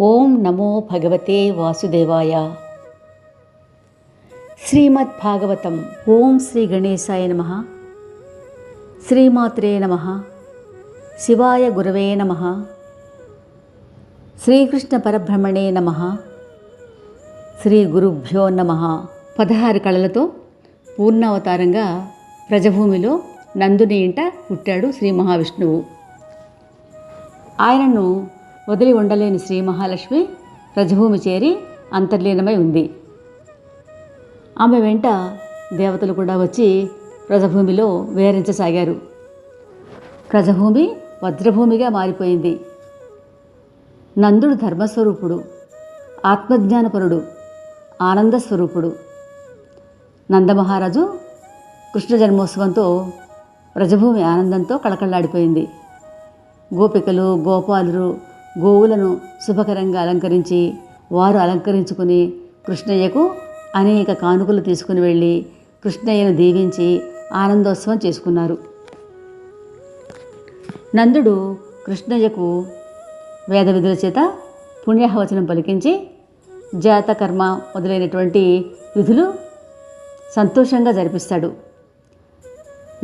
ఓం నమో భగవతే వాసుదేవాయ. శ్రీమద్ భాగవతం ఓం శ్రీ గణేశాయ నమ. శ్రీమాత్రే నమ. శివాయ గురవే నమ. శ్రీకృష్ణ పరబ్రహ్మణే నమ. శ్రీ గురుభ్యో నమ. పదహారు కళలతో పూర్ణావతారంగా ప్రజభూమిలో నందుని ఇంట పుట్టాడు శ్రీ మహావిష్ణువు. ఆయనను వదిలి ఉండలేని శ్రీ మహాలక్ష్మి ప్రజభూమి చేరి అంతర్లీనమై ఉంది. ఆమె వెంట దేవతలు కూడా వచ్చి ప్రజభూమిలో వేరించసాగారు ప్రజభూమి వజ్రభూమిగా మారిపోయింది. నందుడు ధర్మస్వరూపుడు ఆత్మజ్ఞానపరుడు ఆనందస్వరూపుడు. నందమహారాజు కృష్ణ జన్మోత్సవంతో ప్రజభూమి ఆనందంతో కళకళలాడిపోయింది. గోపికలు గోపాలురు గోవులను శుభకరంగా అలంకరించి వారు అలంకరించుకుని కృష్ణయ్యకు అనేక కానుకలు తీసుకుని వెళ్ళి కృష్ణయ్యను దీవించి ఆనందోత్సవం చేసుకున్నారు. నందుడు కృష్ణయ్యకు వేద విధుల చేత పుణ్యహవచనం పలికించి జాతకర్మ మొదలైనటువంటి విధులు సంతోషంగా జరిపిస్తాడు.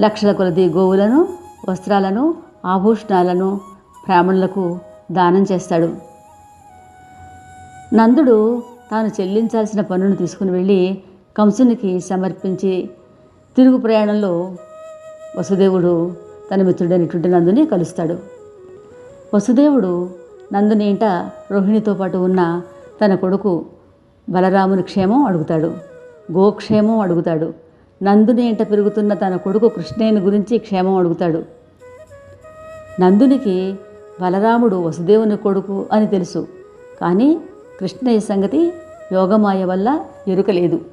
లక్షల కొలది గోవులను వస్త్రాలను ఆభూషణాలను బ్రాహ్మణులకు దానం చేస్తాడు. నందుడు తాను చెల్లించాల్సిన పన్నును తీసుకుని వెళ్ళి కంసునికి సమర్పించి తిరుగు ప్రయాణంలో వసుదేవుడు తన మిత్రుడైనటువంటి నందుని కలుస్తాడు. వసుదేవుడు నందుని ఇంట రోహిణితో పాటు ఉన్న తన కొడుకు బలరాముని క్షేమం అడుగుతాడు. గోక్షేమం అడుగుతాడు. నందుని ఇంట పెరుగుతున్న తన కొడుకు కృష్ణయ్యని గురించి క్షేమం అడుగుతాడు. నందునికి బలరాముడు వసుదేవుని కొడుకు అని తెలుసు. కానీ కృష్ణయ్య సంగతి యోగమాయ వల్ల ఎరుకలేదు.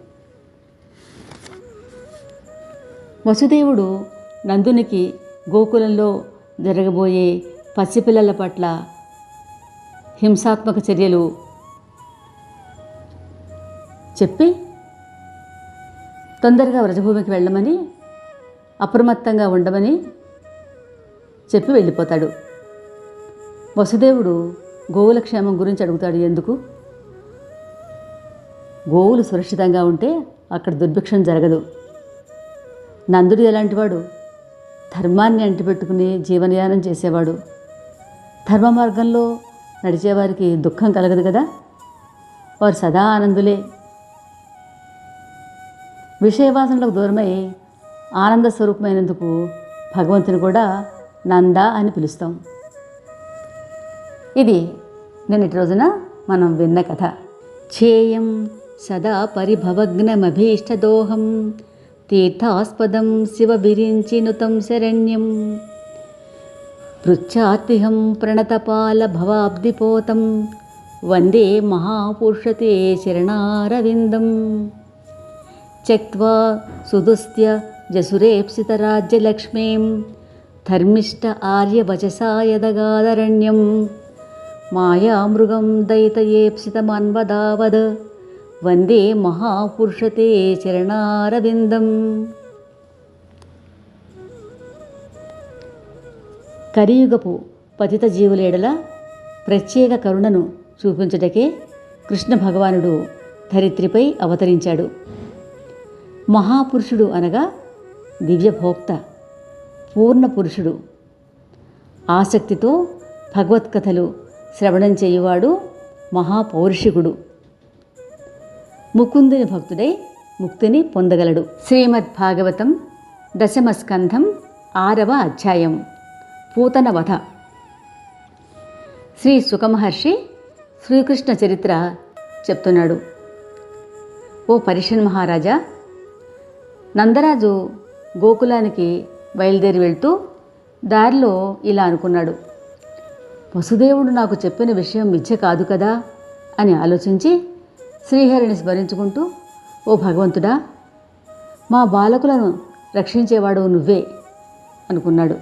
వసుదేవుడు నందునికి గోకులంలో జరగబోయే పసిపిల్లల పట్ల హింసాత్మక చర్యలు చెప్పి తొందరగా వ్రజభూమికి వెళ్ళమని అప్రమత్తంగా ఉండమని చెప్పి వెళ్ళిపోతాడు. వసుదేవుడు గోవుల క్షేమం గురించి అడుగుతాడు ఎందుకు? గోవులు సురక్షితంగా ఉంటే అక్కడ దుర్భిక్షం జరగదు. నందుడు ఎలాంటివాడు ధర్మాన్ని అంటిపెట్టుకుని జీవనయానం చేసేవాడు. ధర్మ మార్గంలో నడిచేవారికి దుఃఖం కలగదు కదా? వారు సదా ఆనందులే. విషయవాసనలకు దూరమై ఆనంద స్వరూపమైనందుకు భగవంతుని కూడా నంద అని పిలుస్తాం. ఇది నిన్నటి రోజున మనం విన్న కథ. చేయం సదా పరిభవగ్నమభీష్టదోహం తీర్థాస్పదం శివ విరించినుతం శరణ్యం. పృచ్ఛాత్తిహం ప్రణతపాల భవాబ్దిపోతం వందే మహాపురుషతే శరణారవిందం. త్యక్వా సుదుస్త్య జసురేప్సితరాజ్యలక్ష్మీం ధర్మిష్ట ఆర్యవచసాయదగాదరణ్యం. యదగాదరణ్యం మాయామృగం దయితయేప్సితమన్వదావద్. వందే మహాపురుషతే చరణారవిందం. కలియుగపు పతిత జీవులేడల ప్రత్యేక కరుణను చూపించుటకే కృష్ణ భగవానుడు ధరిత్రిపై అవతరించాడు. మహాపురుషుడు అనగా దివ్యభోక్త పూర్ణ పురుషుడు ఆసక్తితో భగవత్కథలు శ్రవణం చేయువాడు మహాపౌరుషికుడు. ముకుందుని భక్తుడై ముక్తిని పొందగలడు. శ్రీమద్ భాగవతం దశమ స్కంధం ఆరవ అధ్యాయం. పూతన వధ శ్రీ సుఖమహర్షి శ్రీకృష్ణ చరిత్ర చెప్తున్నాడు. ఓ పరిషన్ మహారాజా నందరాజు గోకులానికి బయలుదేరి వెళ్తూ దారిలో ఇలా అనుకున్నాడు. వసుదేవుడు నాకు చెప్పిన విషయం మిథ్య కాదు కదా? అని ఆలోచించి శ్రీహరిని స్మరించుకుంటూ ఓ భగవంతుడా మా బాలకులను రక్షించేవాడు నువ్వే అనుకున్నాడు.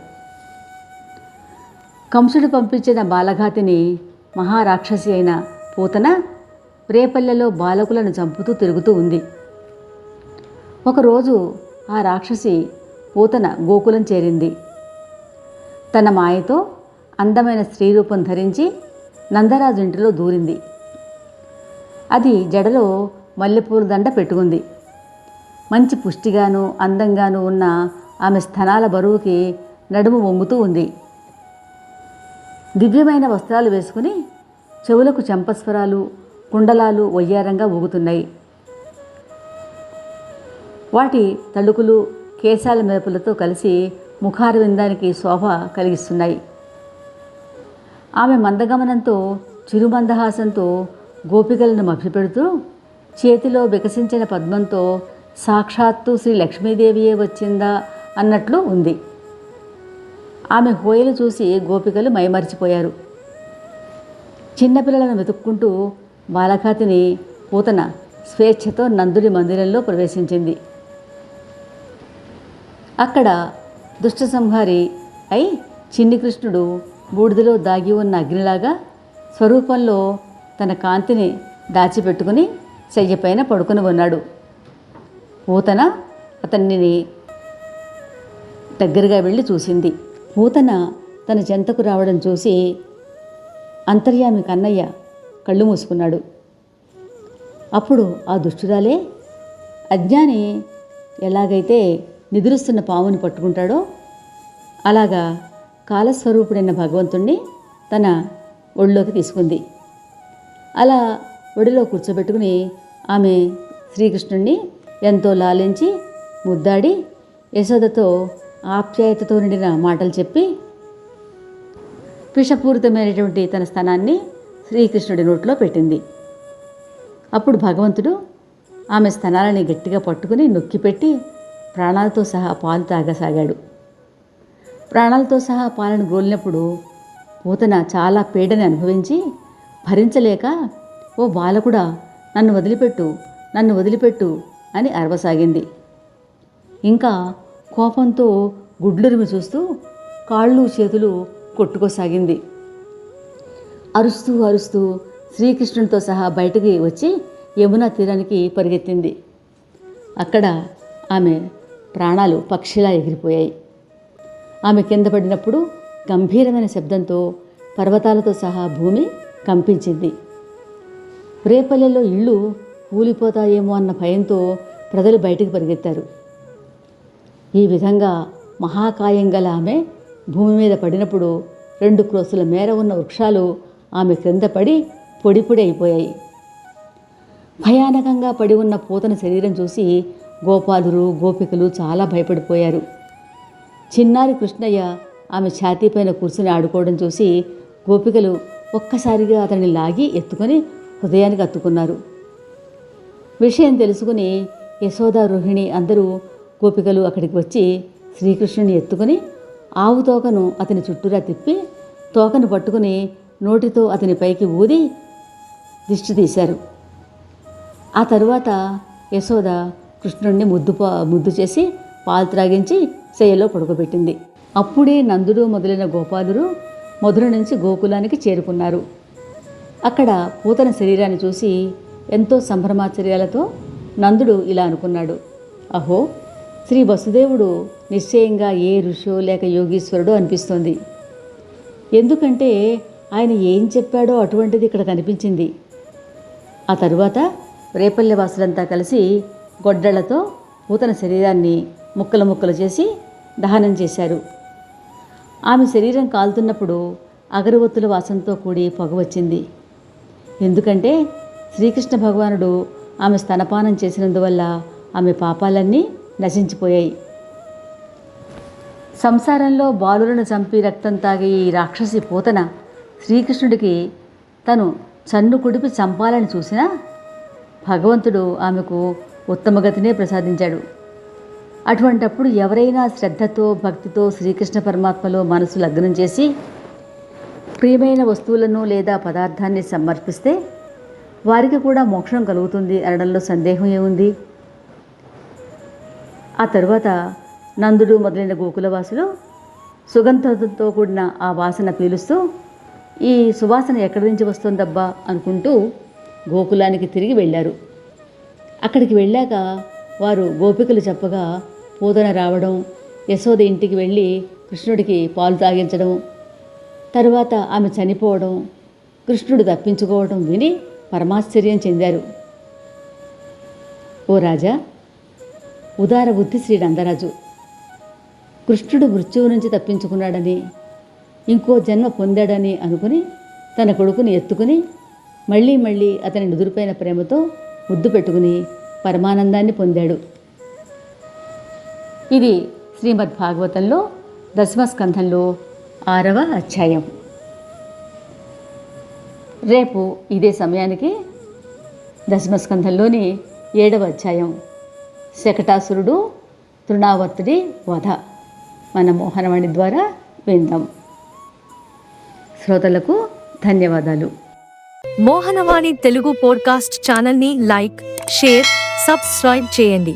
కంసుడు పంపించిన బాలఘాతిని మహారాక్షసి అయిన పూతన రేపల్లెలో బాలకులను చంపుతూ తిరుగుతూ ఉంది. ఒకరోజు ఆ రాక్షసి పూతన గోకులం చేరింది. తన మాయతో అందమైన స్త్రీ రూపం ధరించి నందరాజు ఇంటిలో దూరింది. అది జడలో మల్లెపూల దండ పెట్టుకుంది. మంచి పుష్టిగాను అందంగాను ఉన్న ఆమె స్థనాల బరువుకి నడుము వంగుతూ ఉంది. దివ్యమైన వస్త్రాలు వేసుకుని చెవులకు చెంపస్వరాలు కుండలాలు వయ్యారంగా ఊగుతున్నాయి. వాటి తళుకులు కేశాల మెరుపులతో కలిసి ముఖారు విందానికి శోభ కలిగిస్తున్నాయి. ఆమె మందగమనంతో చిరుమందహాసంతో గోపికలను మభ్యపెడుతూ చేతిలో వికసించిన పద్మంతో సాక్షాత్తు శ్రీ లక్ష్మీదేవియే వచ్చిందా అన్నట్లు ఉంది. ఆమె హోయలు చూసి గోపికలు మైమరిచిపోయారు. చిన్నపిల్లలను వెతుక్కుంటూ బాలకాతిని పూతన స్వేచ్ఛతో నందుడి మందిరంలో ప్రవేశించింది. అక్కడ దుష్ట సంహారి అయి చిన్ని కృష్ణుడు బూడిదలో దాగి ఉన్న అగ్నిలాగా స్వరూపంలో తన కాంతిని దాచిపెట్టుకుని శయ్యపైన పడుకుని ఉన్నాడు. పూతన అతన్ని దగ్గరగా వెళ్ళి చూసింది. పూతన తన చెంతకు రావడం చూసి అంతర్యామి కన్నయ్య కళ్ళు మూసుకున్నాడు. అప్పుడు ఆ దుష్టురాలే అజ్ఞాని ఎలాగైతే నిద్రిస్తున్న పాముని పట్టుకుంటాడో అలాగా కాలస్వరూపుడైన భగవంతుణ్ణి తన ఒడిలోకి తీసుకుంది. అలా ఒడిలో కూర్చోబెట్టుకుని ఆమె శ్రీకృష్ణుణ్ణి ఎంతో లాలించి ముద్దాడి యశోదతో ఆప్యాయతతో నిండిన మాటలు చెప్పి విషపూరితమైనటువంటి తన స్థానాన్ని శ్రీకృష్ణుడి నోట్లో పెట్టింది. అప్పుడు భగవంతుడు ఆమె స్థనాలని గట్టిగా పట్టుకుని నొక్కిపెట్టి ప్రాణాలతో సహా పాలు తాగసాగాడు. ప్రాణాలతో సహా పాలను గోలినప్పుడు పూతన చాలా పీడని అనుభవించి భరించలేక ఓ బాలకుడా నన్ను వదిలిపెట్టు నన్ను వదిలిపెట్టు అని అరవసాగింది. ఇంకా కోపంతో గుడ్లురిమి చూస్తూ కాళ్ళు చేతులు కొట్టుకోసాగింది. అరుస్తూ అరుస్తూ శ్రీకృష్ణునితో సహా బయటికి వచ్చి యమునా తీరానికి పరిగెత్తింది. అక్కడ ఆమె ప్రాణాలు పక్షిలా ఎగిరిపోయాయి. ఆమె కింద పడినప్పుడు గంభీరమైన శబ్దంతో పర్వతాలతో సహా భూమి కంపించింది. రేపల్లెలో ఇళ్ళు కూలిపోతాయేమో అన్న భయంతో ప్రజలు బయటికి పరిగెత్తారు. ఈ విధంగా మహాకాయం గల ఆమె భూమి మీద పడినప్పుడు రెండు క్రోసుల మేర ఉన్న వృక్షాలు ఆమె క్రింద పడి పొడిపొడి అయిపోయాయి. భయానకంగా పడి ఉన్న పూతన శరీరం చూసి గోపాలురు గోపికలు చాలా భయపడిపోయారు. చిన్నారి కృష్ణయ్య ఆమె ఛాతీపైన కూర్చుని ఆడుకోవడం చూసి గోపికలు ఒక్కసారిగా అతన్ని లాగి ఎత్తుకొని హృదయానికి అత్తుకున్నారు. విషయం తెలుసుకుని యశోద రోహిణి అందరూ గోపికలు అక్కడికి వచ్చి శ్రీకృష్ణుని ఎత్తుకుని ఆవు తోకను అతని చుట్టూరా తిప్పి తోకను పట్టుకుని నోటితో అతని పైకి ఊది దిష్టి తీశారు. ఆ తరువాత యశోద కృష్ణుణ్ణి ముద్దు ముద్దు చేసి పాలు త్రాగించి శయ్యలో పడుకోబెట్టింది. అప్పుడే నందుడు మొదలైన గోపాలురు మధుర నుంచి గోకులానికి చేరుకున్నారు. అక్కడ పూతన శరీరాన్ని చూసి ఎంతో సంభ్రమాచర్యాలతో నందుడు ఇలా అనుకున్నాడు. అహో శ్రీ వసుదేవుడు నిశ్చయంగా ఏ ఋషో లేక యోగీశ్వరుడో అనిపిస్తోంది. ఎందుకంటే ఆయన ఏం చెప్పాడో అటువంటిది ఇక్కడ కనిపించింది. ఆ తరువాత రేపల్లె వాసులంతా కలిసి గొడ్డళ్ళతో పూతన శరీరాన్ని ముక్కలు ముక్కలు చేసి దహనం చేశారు. ఆమె శరీరం కాలుతున్నప్పుడు అగరవత్తుల వాసనతో కూడి పొగ వచ్చింది. ఎందుకంటే శ్రీకృష్ణ భగవానుడు ఆమె స్తనపానం చేసినందువల్ల ఆమె పాపాలన్నీ నశించిపోయాయి. సంసారంలో బాలులను చంపి రక్తం తాగే ఈ రాక్షసి పూతన శ్రీకృష్ణుడికి తను చన్ను కుడిపి చంపాలని చూసినా భగవంతుడు ఆమెకు ఉత్తమగతినే ప్రసాదించాడు. అటువంటప్పుడు ఎవరైనా శ్రద్ధతో భక్తితో శ్రీకృష్ణ పరమాత్మలో మనసు లగ్నం చేసి ప్రియమైన వస్తువులను లేదా పదార్థాన్ని సమర్పిస్తే వారికి కూడా మోక్షం కలుగుతుంది అనడంలో సందేహం ఏముంది? ఆ తరువాత నందుడు మొదలైన గోకులవాసులు సుగంధంతో కూడిన ఆ వాసన పీలుస్తూ ఈ సువాసన ఎక్కడి నుంచి వస్తుందబ్బా? అనుకుంటూ గోకులానికి తిరిగి వెళ్ళారు. అక్కడికి వెళ్ళాక వారు గోపికలు చెప్పగా పూదన రావడం యశోద ఇంటికి వెళ్ళి కృష్ణుడికి పాలు తాగించడం తరువాత ఆమె చనిపోవడం కృష్ణుడు తప్పించుకోవడం విని పరమాశ్చర్యం చెందారు. ఓ రాజా ఉదార బుద్ధి శ్రీ నందరాజు. కృష్ణుడు మృత్యువు నుంచి తప్పించుకున్నాడని ఇంకో జన్మ పొందాడని అనుకుని తన కొడుకుని ఎత్తుకుని మళ్ళీ మళ్ళీ అతని నుదురుపైన ప్రేమతో ముద్దు పెట్టుకుని పరమానందాన్ని పొందాడు. ఇది శ్రీమద్ భాగవతంలో దశమస్కంధంలో ఆరవ అధ్యాయం. రేపు ఇదే సమయానికి దశమస్కంధంలోని ఏడవ అధ్యాయం. శకటాసురుడు తృణావర్తుడి వధ. మన మోహనవాణి ద్వారా విందాం. శ్రోతలకు ధన్యవాదాలు. మోహనవాణి తెలుగు పోడ్కాస్ట్ ఛానల్ని లైక్ షేర్ సబ్స్క్రైబ్ చేయండి.